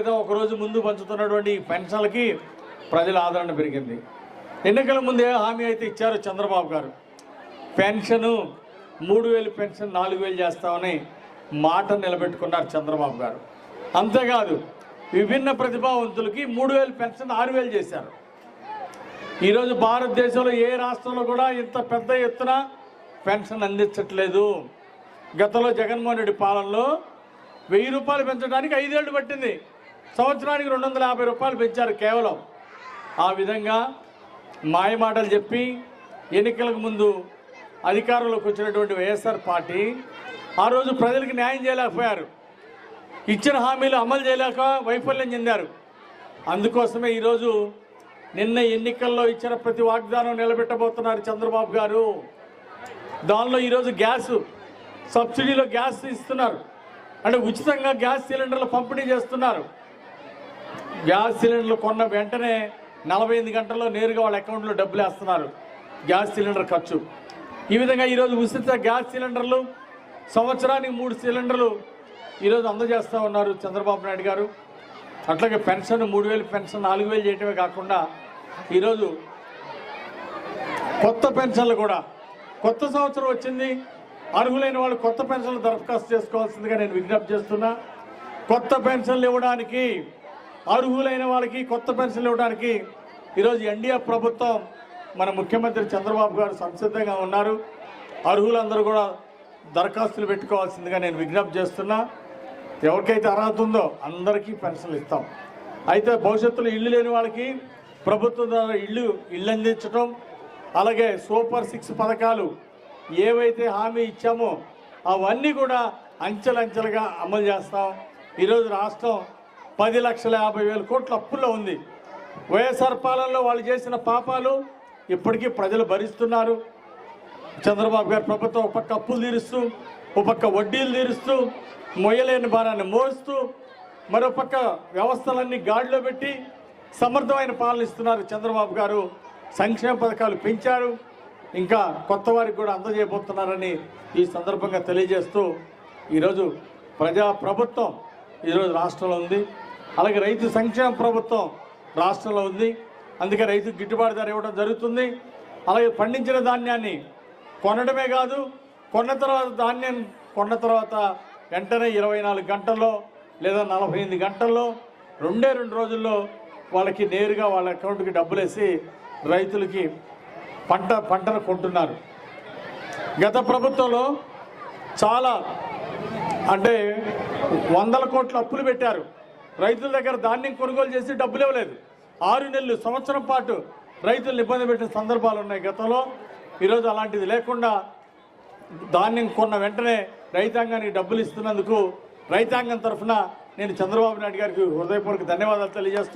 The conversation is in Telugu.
ఏదో ఒక రోజు ముందు పంచుతున్నటువంటి పెన్షన్లకి ప్రజల ఆదరణ పెరిగింది. ఎన్నికల ముందే హామీ అయితే ఇచ్చారు చంద్రబాబు గారు. పెన్షను మూడు వేలు పెన్షన్ నాలుగు వేలు చేస్తామని మాట నిలబెట్టుకున్నారు చంద్రబాబు గారు. అంతేకాదు విభిన్న ప్రతిభావంతులకి మూడు వేలు పెన్షన్ ఆరు వేలు చేశారు. ఈరోజు భారతదేశంలో ఏ రాష్ట్రంలో కూడా ఇంత పెద్ద ఎత్తున పెన్షన్ అందించట్లేదు. గతంలో జగన్మోహన్ రెడ్డి పాలనలో వెయ్యి రూపాయలు పెంచడానికి ఐదేళ్ళు పట్టింది. సంవత్సరానికి రెండు వందల యాభై రూపాయలు పెంచారు కేవలం. ఆ విధంగా మాయమాటలు చెప్పి ఎన్నికలకు ముందు అధికారంలోకి వచ్చినటువంటి వైఎస్ఆర్ పార్టీ ఆ రోజు ప్రజలకు న్యాయం చేయలేకపోయారు. ఇచ్చిన హామీలు అమలు చేయలేక వైఫల్యం చెందారు. అందుకోసమే ఈరోజు నిన్న ఎన్నికల్లో ఇచ్చిన ప్రతి వాగ్దానం నిలబెట్టబోతున్నారు చంద్రబాబు గారు. దానిలో ఈరోజు గ్యాస్ సబ్సిడీలో గ్యాస్ ఇస్తున్నారు. అంటే ఉచితంగా గ్యాస్ సిలిండర్లు పంపిణీ చేస్తున్నారు. గ్యాస్ సిలిండర్లు కొన్న వెంటనే నలభై ఎనిమిది గంటల్లో నేరుగా వాళ్ళ అకౌంట్లో డబ్బులు వేస్తున్నారు. గ్యాస్ సిలిండర్ ఖర్చు. ఈ విధంగా ఈరోజు ఉచిత గ్యాస్ సిలిండర్లు సంవత్సరానికి మూడు సిలిండర్లు ఈరోజు అందజేస్తూ ఉన్నారు చంద్రబాబు నాయుడు గారు. అట్లాగే పెన్షన్ మూడు వేలు పెన్షన్ నాలుగు వేలు చేయటమే కాకుండా ఈరోజు కొత్త పెన్షన్లు కూడా. కొత్త సంవత్సరం వచ్చింది. అర్హులైన వాళ్ళు కొత్త పెన్షన్లు దరఖాస్తు చేసుకోవాల్సిందిగా నేను విజ్ఞప్తి చేస్తున్నా. కొత్త పెన్షన్లు ఇవ్వడానికి అర్హులైన వాళ్ళకి కొత్త పెన్షన్లు ఇవ్వడానికి ఈరోజు ఎన్డీఏ ప్రభుత్వం మన ముఖ్యమంత్రి చంద్రబాబు గారు సంసిద్ధంగా ఉన్నారు. అర్హులందరూ కూడా దరఖాస్తులు పెట్టుకోవాల్సిందిగా నేను విజ్ఞప్తి చేస్తున్నా. ఎవరికైతే అర్హత ఉందో అందరికీ పెన్షన్లు ఇస్తాం. అయితే భవిష్యత్తులో ఇల్లు లేని వాళ్ళకి ప్రభుత్వం ద్వారా ఇల్లు ఇల్లు అందించడం అలాగే సూపర్ సిక్స్ పథకాలు ఏవైతే హామీ ఇచ్చామో అవన్నీ కూడా అంచెలంచెలుగా అమలు చేస్తాం. ఈరోజు రాష్ట్రం పది లక్షల యాభై వేల కోట్ల అప్పుల్లో ఉంది. వైఎస్ఆర్ పాలనలో వాళ్ళు చేసిన పాపాలు ఇప్పటికీ ప్రజలు భరిస్తున్నారు. చంద్రబాబు గారి ప్రభుత్వం ఒక పక్క అప్పులు తీరుస్తూ ఒక పక్క వడ్డీలు తీరుస్తూ మొయ్యలేని భారాన్ని మోస్తూ మరో పక్క వ్యవస్థలన్నీ గాడిలో పెట్టి సమర్థమైన పాలన ఇస్తున్నారు చంద్రబాబు గారు. సంక్షేమ పథకాలు పెంచారు. ఇంకా కొత్త వారికి కూడా అందజేయబోతున్నారని ఈ సందర్భంగా తెలియజేస్తూ ఈరోజు ప్రజా ప్రభుత్వం ఈరోజు రాష్ట్రంలో ఉంది. అలాగే రైతు సంక్షేమ ప్రభుత్వం రాష్ట్రంలో ఉంది. అందుకే రైతు గిట్టుబాటు ధర ఇవ్వడం జరుగుతుంది. అలాగే పండించిన ధాన్యాన్ని కొనడమే కాదు కొన్న తర్వాత ధాన్యం కొన్న తర్వాత వెంటనే ఇరవై నాలుగు గంటల్లో లేదా నలభై ఎనిమిది గంటల్లో రెండే రెండు రోజుల్లో వాళ్ళకి నేరుగా వాళ్ళ అకౌంట్కి డబ్బులు వేసి రైతులకి పంట పంటను కొంటున్నారు. గత ప్రభుత్వంలో చాలా అంటే వందల కోట్ల అప్పులు పెట్టారు. రైతుల దగ్గర ధాన్యం కొనుగోలు చేసి డబ్బులు ఇవ్వలేదు. ఆరు నెలలు సంవత్సరం పాటు రైతులను ఇబ్బంది పెట్టిన సందర్భాలు ఉన్నాయి గతంలో. ఈరోజు అలాంటిది లేకుండా ధాన్యం కొన్న వెంటనే రైతాంగానికి డబ్బులు ఇస్తున్నందుకు రైతాంగం తరఫున నేను చంద్రబాబు నాయుడు గారికి హృదయపూర్వక ధన్యవాదాలు తెలియజేస్తూ